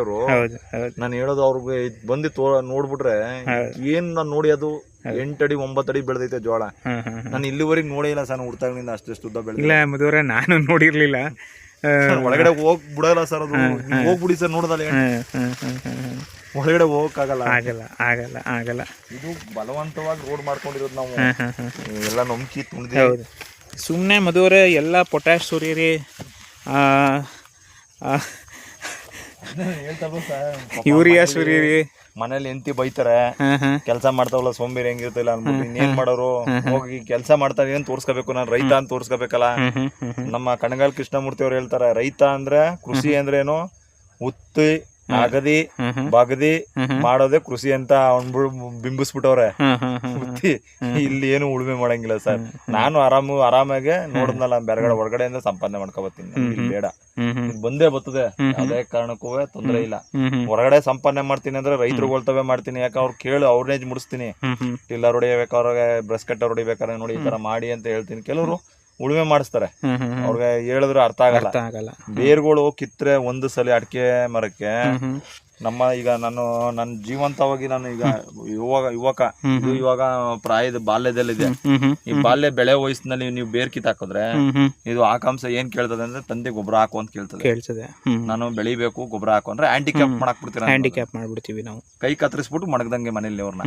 ಅವರು ಹೌದು ಹೌದು. ನಾನು ಹೇಳೋದು ಅವ್ರಿಗೆ ಇದ್ ಬಂದು ತೋ ನೋಡ್ಬಿಟ್ರೆ ಏನ್ ನಾನು ನೋಡಿ ಅದು ಎಂಟಡಿ ಒಂಬತ್ತಡಿ ಬೆಳೆದೈತೆ ಜೋಳ. ನಾನು ಇಲ್ಲಿವರೆಗೆ ನೋಡಿಲ್ಲ ಇಲ್ಲ ಸರ್ ಹುಡ್ತಾಗ್ಲಿಂದ ಅಷ್ಟೆಷ್ಟು ಉದ್ದ ಬೆಳೆದ ಇಲ್ಲ ನಾನು ನೋಡಿರ್ಲಿಲ್ಲ. ಆ, ಒಳಗಡೆ ಹೋಗ್ ಬಿಡಲ್ಲ ಸರ್ ಅದು. ನೀವ್ ಹೋಗ್ಬಿಡಿ ಸರ್ ನೋಡದಲ್ಲ. ಒಳಗಡೆ ಹೋಗಕ್ಕಾಗಲ್ಲ. ಆಗಲ್ಲ ಆಗಲ್ಲ ಆಗಲ್ಲ. ಇದು ಬಲವಂತವಾಗಿ ರೋಡ್ ಮಾಡ್ಕೊಂಡಿರೋದು ನಾವು. ಎಲ್ಲ ನಂಬಿಕೆ ತುಂಬಿದೆ ಹೌದು. ಸುಮ್ಮನೆ ಮದುವರೆ ಎಲ್ಲ ಪೊಟ್ಯಾಶ್ ಸುರೀರಿ. ಆ, ಆ, ಯೂರಿಯಾ ಸುರೀರಿ ಮನೇಲಿ ಎಂತಿ ಬೈತಾರೆ. ಕೆಲಸ ಮಾಡ್ತಾವಲ್ಲ ಸೋಂಬೇರಿ ಹೆಂಗಿರ್ತಿಲ್ಲ ಅನ್ಬಿಟ್ಟು ಇನ್ನೇನ್ ಮಾಡೋರು? ಹೋಗಿ ಕೆಲಸ ಮಾಡ್ತಾರೆ ಏನ್ ತೋರ್ಸ್ಕೋಬೇಕು? ನಾನು ರೈತ ಅಂತ ತೋರ್ಸ್ಕೋಬೇಕಲ್ಲ. ನಮ್ಮ ಕಣಗಾಲ್ ಕೃಷ್ಣಮೂರ್ತಿ ಅವ್ರು ಹೇಳ್ತಾರೆ ರೈತ ಅಂದ್ರೆ ಕೃಷಿ ಅಂದ್ರೆ ಏನು ಉತ್ತಿ ಹ್ಮ್. ಬಗದಿ ಮಾಡೋದೇ ಕೃಷಿ ಅಂತ ಅವ್ನು ಬಿಂಬಿಸ್ಬಿಟ್ಟವ್ರೆ. ಇಲ್ಲಿ ಏನು ಉಳುಮೆ ಮಾಡಂಗಿಲ್ಲ ಸರ್ ನಾನು ಆರಾಮು ಆರಾಮಾಗೆ ನೋಡಿದ್ನಲ್ಲ ಬೆರಗಡೆ ಹೊರಗಡೆಯಿಂದ ಸಂಪಾದನೆ ಮಾಡ್ಕೋಬತ್ತೀನಿ ಇಲ್ಲಿ ಬೇಡ ಬಂದೇ ಬರ್ತದೆ ಅದೇ ಕಾರಣಕ್ಕೂ ತೊಂದರೆ ಇಲ್ಲ. ಹೊರಗಡೆ ಸಂಪಾದನೆ ಮಾಡ್ತೀನಿ ಅಂದ್ರೆ ರೈತರು ಹೋಲ್ತವೆ ಮಾಡ್ತೀನಿ ಯಾಕೆ ಅವ್ರು ಕೇಳು ಅವ್ರನೇಜ್ ಮುಡಿಸ್ತೀನಿ. ಟಿಲ್ಲರ್ ಹೊಡಿಬೇಕಾದ್ರೆ ಬ್ರಷ್ ಕಟ್ಟರ್ ಹೊಡಿಬೇಕಾದ್ರೆ ನೋಡಿ ಈ ತರ ಮಾಡಿ ಅಂತ ಹೇಳ್ತೀನಿ ಕೆಲವರು ಉಳುಮೆ ಮಾಡಿಸ್ತಾರೆ. ಅವ್ರಿಗೆ ಹೇಳಿದ್ರೆ ಅರ್ಥ ಆಗಲ್ಲ ಬೇರ್ಗಳು ಕಿತ್ರೆ ಒಂದು ಸಲ ಅಡಿಕೆ ಮರಕ್ಕೆ. ನಮ್ಮ ಈಗ ನಾನು ನನ್ನ ಜೀವಂತವಾಗಿ ನಾನು ಈಗ ಯುವಕ. ಯುವಕ ಇದು ಇವಾಗ ಪ್ರಾಯದ ಬಾಲ್ಯದಲ್ಲಿದೆ. ಈ ಬಾಲ್ಯ ಬೆಳೆ ವಯಸ್ಸಿನಲ್ಲಿ ನೀವು ಬೇರ್ ಕಿತ್ ಹಾಕಿದ್ರೆ. ಇದು ಆಕಾಂಶ ಏನ್ ಕೇಳ್ತದೆ ಅಂದ್ರೆ ತಂದೆ ಗೊಬ್ಬರ ಹಾಕು ಅಂತ ಕೇಳ್ತದೆ. ಕೇಳ್ತದೆ. ನಾನು ಬೆಳಿಬೇಕು ಗೊಬ್ಬರ ಹಾಕು ಅಂದ್ರೆ ಹ್ಯಾಂಡಿಕ್ಯಾಪ್ ಮಾಡಕ್ ಬಿಡ್ತೀರ ಹ್ಯಾಂಡಿಕ್ಯಾಪ್ ಮಾಡ್ಬಿಡ್ತೀವಿ ನಾವು. ಕೈ ಕತ್ತರಿಸ್ಬಿಟ್ಟು ಮಡಗ್ದಂಗೆ ಮನೇಲಿ ಅವ್ರನ್ನ.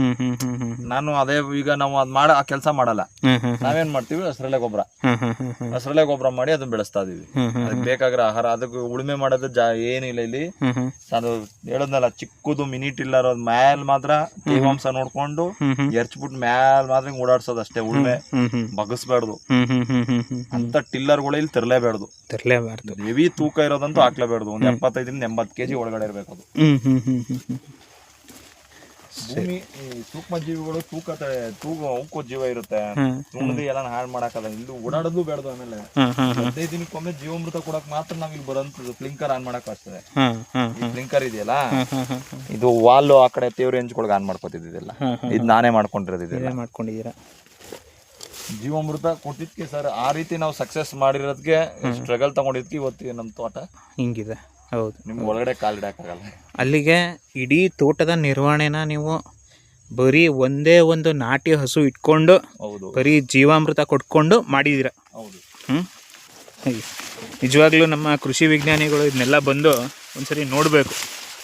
ನಾನು ಅದೇ ಈಗ ನಾವು ಅದ್ ಮಾಡ ಆ ಕೆಲಸ ಮಾಡಲ್ಲ. ನಾವೇನ್ ಮಾಡ್ತೀವಿ? ಹಸ್ರಲೆ ಗೊಬ್ಬರ. ಹಸ್ರಲೆ ಗೊಬ್ಬರ ಮಾಡಿ ಅದನ್ನ ಬೆಳೆಸ್ತಾ ಇದೀವಿ. ಅದಕ್ಕೆ ಬೇಕಾಗಿರೋ ಆಹಾರ ಅದಕ್ಕೆ ಉಳುಮೆ ಮಾಡೋದು ಜಾ ಏನಿಲ್ಲ ಇಲ್ಲಿ. ಹೇಳದ್ನಲ್ಲ ಚಿಕ್ಕದು ಮಿನಿ ಟಿಲ್ಲರ್ ಅದ್ ಮ್ಯಾಲ್ ಮಾತ್ರ ತೇವಾಂಶ ನೋಡ್ಕೊಂಡು. ಎರ್ಚ್ಬಿಟ್ಟು ಮ್ಯಾಲ್ ಮಾತ್ರ ಓಡಾಡ್ಸೋದು ಅಷ್ಟೇ ಉಳ್ಮೆ ಬಗಸ್ಬಾರ್ದು. ಅಂತ ಟಿಲ್ಲರ್ಗಳು ಇಲ್ಲಿ ತರಲೇಬಾರ್ದು. ತರಲೇಬಾರ್ದು. ಹೆವಿ ತೂಕ ಇರೋದಂತೂ ಹಾಕ್ಲೇಬಾರ್ದು. ಒಂದ್ ಎಪ್ಪತ್ತೈದರಿಂದ ಎಂಬತ್ತು ಕೆಜಿ ಒಳಗಡೆ ಇರಬೇಕು ಅದು ಹ್ಮ್ ಹ್ಮ್ ಹ್ಮ್ ಹ್ಮ್ ಹ್ಮ್ ಭೂಮಿ ಈ ಸೂಕ್ಷ್ಮ ಜೀವಿಗಳು ತೂಕ ತೂಗ ಅವಕ್ಕೂ ಜೀವ ಇರುತ್ತೆ. ತುಣದಿ ಎಲ್ಲ ಹಾಳು ಮಾಡಕ್ಕಲ್ಲ ಇಲ್ಲಿ ಓಡಾಡೋದು ಬೇಡದು ಆಮೇಲೆ. ಹದಿನೈದು ದಿನಕ್ಕೊಮ್ಮೆ ಜೀವಮೃತ ಕೊಡಕ್ ಮಾತ್ರ ನಾವ್ ಇಲ್ಲಿ ಬರೋಂಥದ್ದು. ಫ್ಲಿಂಕರ್ ಆನ್ ಮಾಡಕ್ ಆಗ್ತದೆ. ಈ ಫ್ಲಿಂಕರ್ ಇದೆಯಲ್ಲ? ಇದು ವಾಲ್ ಆ ಕಡೆ ತೇವ್ರ ಹೆಂಚ್ಕೊಳಗ್ ಆನ್ ಮಾಡ್ಕೋತಿದ್ದಿಲ್ಲ. ಇದು ನಾನೇ ಮಾಡ್ಕೊಂಡಿರೋದು ಇದೆಲ್ಲ. ಜೀವಮೃತ ಮಾಡ್ಕೊಂಡಿದ್ದೀರಾ? ಜೀವಾಮೃತ ಕೊಟ್ಟಿದ್ಕೆ ಸರ್ ಆ ರೀತಿ ನಾವು ಸಕ್ಸಸ್ ಮಾಡಿರೋದಕ್ಕೆ ಸ್ಟ್ರಗಲ್ ತಗೊಂಡಿದ್ಕೆ ಇವತ್ತು ನಮ್ಮ ತೋಟ. ಹಿಂಗಿದೆ. ಹೌದು ನಿಮ್ಗೆ ಒಳಗಡೆ ಕಾಲಿಡಕ್ಕಾಗಲ್ಲ ಅಲ್ಲಿಗೆ ಇಡೀ ತೋಟದ ನಿರ್ವಹಣೆನ ನೀವು ಬರೀ ಒಂದೇ ಒಂದು ನಾಟಿ ಹಸು ಇಟ್ಕೊಂಡು ಹೌದು. ಬರೀ ಜೀವಾಮೃತ ಕೊಟ್ಕೊಂಡು ಮಾಡಿದೀರ? ಹೌದು. ಹ್ಞೂ ನಿಜವಾಗ್ಲೂ ನಮ್ಮ ಕೃಷಿ ವಿಜ್ಞಾನಿಗಳು ಇದನ್ನೆಲ್ಲ ಬಂದು ಒಂದ್ಸರಿ ನೋಡಬೇಕು.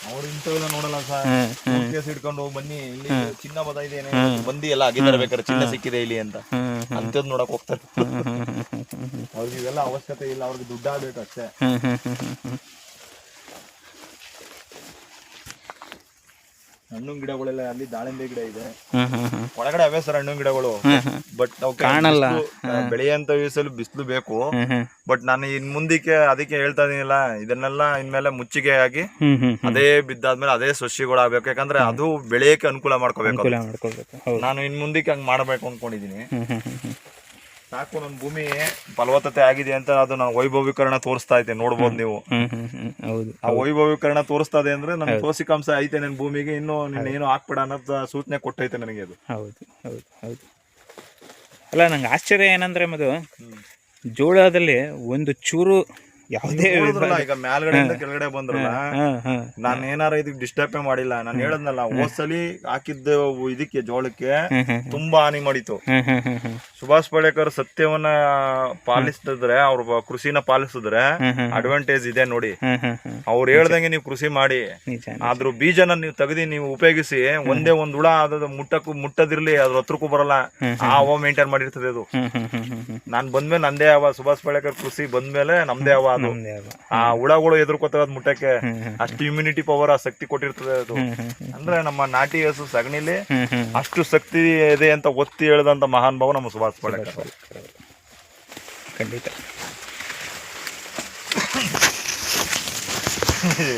ಅವ್ರು ಇಂಥವೆಲ್ಲ ನೋಡಲ್ಲ ಸರ್ ಹ್ಮ್ ಕೇಸ್ ಇಟ್ಕೊಂಡು ಬನ್ನಿ ಇಲ್ಲಿ ಚಿನ್ನ ಬದ ಇದೆ ಏನೋ ಬಂದಿ ಎಲ್ಲ ಆಗಿದ್ದಾರೆ ಬೇಕಾದ್ರೆ ಚಿನ್ನ ಸಿಕ್ಕಿದೆ ಇಲ್ಲಿ ಅಂತ. ಹ್ಮ್ ಅಂತದ್ ನೋಡಕ್ ಹೋಗ್ತಾರೆ. ಹ್ಮ್ ಹ್ಮ್ ಹ್ಮ್ ಹ್ಮ್ ಹ್ಮ್ ಅವ್ರಿಗೆ ಇವೆಲ್ಲ ಅವಶ್ಯಕತೆ ಇಲ್ಲ ಅವ್ರಿಗೆ ದುಡ್ಡಾಗ್ಬೇಕು ಅಷ್ಟೇ ಹ್ಮ್ ಹ್ಮ್ ಹ್ಮ್ ಹ್ಮ್ ಹ್ಮ್ ಹಣ್ಣು ಗಿಡಗಳೆಲ್ಲ ಅಲ್ಲಿ ದಾಳಿಂಬೆ ಗಿಡ ಇದೆ. ಒಳಗಡೆ ಅವೇ ಸರ್ ಹಣ್ಣು ಗಿಡಗಳು. ಬಟ್ ನಾವು ಕಾಣಲ್ಲ. ಬೆಳೆಯಂತ ವಯಸ್ಸಲ್ಲಿ ಬಿಸಿಲು ಬೇಕು. ಬಟ್ ನಾನು ಇನ್ ಮುಂದಕ್ಕೆ ಅದಕ್ಕೆ ಹೇಳ್ತಾ ಇದೀನಿಲ್ಲ ಇದನ್ನೆಲ್ಲ ಇನ್ಮೇಲೆ ಮುಚ್ಚಿಗೆ ಆಗಿ ಅದೇ ಬಿದ್ದಾದ್ಮೇಲೆ ಅದೇ ಸಸ್ಯಗಳು ಆಗ್ಬೇಕು ಯಾಕಂದ್ರೆ ಅದು ಬೆಳೆಯಕ್ಕೆ ಅನುಕೂಲ ಮಾಡ್ಕೋಬೇಕು ನಾನು ಇನ್ ಮುಂದಕ್ಕೆ ಹಂಗ್ ಮಾಡಬೇಕು ಅನ್ಕೊಂಡಿದೀನಿ. ಸಾಕು ನನ್ನ ಭೂಮಿ ಫಲವತ್ತತೆ ಆಗಿದೆ ಅಂತ ಅದು ನಾನು ವೈಭವೀಕರಣ ತೋರಿಸ್ತಾ ಐತೆ ನೋಡ್ಬೋದು ನೀವು. ಹೌದು. ಆ ವೈಭವೀಕರಣ ತೋರಿಸ್ತಾ ಇದೆ ಅಂದ್ರೆ ನನ್ನ ತೋಸಿಕಾಂಶ ಐತೆ ನನ್ನ ಭೂಮಿಗೆ ಇನ್ನು ನೀನ್ ಏನು ಹಾಕ್ಬೇಡ ಅನ್ನೋದು ಸೂಚನೆ ಕೊಟ್ಟೈತೆ ನನಗೆ ಅದು. ಹೌದು ಹೌದು ಹೌದು. ಅಲ್ಲ ನಂಗೆ ಆಶ್ಚರ್ಯ ಏನಂದ್ರೆ ಮದು ಜೋಳದಲ್ಲಿ ಒಂದು ಚೂರು ಯಾವುದೇ ನೋಡಿದ್ರಲ್ಲ ಈಗ ಕೆಳಗಡೆ ಬಂದ್ರಲ್ಲ ನಾನು ಏನಾರ ಇದಕ್ಕೆ ಡಿಸ್ಟರ್ಬ್ ಮಾಡಿಲ್ಲ ನಾನು ಹೇಳದ್ನಲ್ಲ ಹೋದ್ಸಲಿ ಹಾಕಿದ್ದ ಇದಕ್ಕೆ ಜೋಳಕ್ಕೆ ತುಂಬಾ ಹಾನಿ ಹ್ಮ್ ಸುಭಾಷ್ ಪಳೇಕರ್ ಸತ್ಯವನ್ನ ಪಾಲಿಸಿದ್ರೆ ಅವ್ರ ಕೃಷಿನ ಪಾಲಿಸಿದ್ರೆ ಅಡ್ವಾಂಟೇಜ್ ಇದೆ ನೋಡಿ. ಅವ್ರ ಹೇಳ್ದಂಗೆ ನೀವು ಕೃಷಿ ಮಾಡಿ. ಆದ್ರೂ ಬೀಜನ ನೀವು ತೆಗೆದಿ ನೀವು ಉಪಯೋಗಿಸಿ ಒಂದೇ ಒಂದ್ ಹುಳ ಅದ ಮುಟ್ಟಕ್ಕೂ ಮುಟ್ಟದಿರ್ಲಿ ಅದ್ರ ಹತ್ರಕ್ಕೂ ಬರಲ್ಲ. ಆ ವಾ ಮೇಂಟೈನ್ ಮಾಡಿರ್ತದೆ ಅದು. ನಾನ್ ಬಂದ್ಮೇಲೆ ನಂದೇ ಅವ ಸುಭಾಷ್ ಪಳೇಕರ್ ಕೃಷಿ ಬಂದ್ಮೇಲೆ ನಮ್ದೇ ಹವ ಅದು. ಆ ಹುಳಗಳು ಎದುರ್ಕೋತಾವ ಅದ್ ಮುಟ್ಟಕ್ಕೆ ಅಷ್ಟು ಇಮ್ಯುನಿಟಿ ಪವರ್ ಆ ಶಕ್ತಿ ಕೊಟ್ಟಿರ್ತದೆ ಅದು. ಅಂದ್ರೆ ನಮ್ಮ ನಾಟಿ ಹಸು ಸಗಣಿಲಿ ಅಷ್ಟು ಶಕ್ತಿ ಇದೆ ಅಂತ ಒತ್ತಿ ಹೇಳ್ದಂತ ಮಹಾನ್ ಭಾವ ನಮ್ಮ ಸುಭಾಷ್ ಪಾಳೇಕರ್ ಖಂಡಿತ.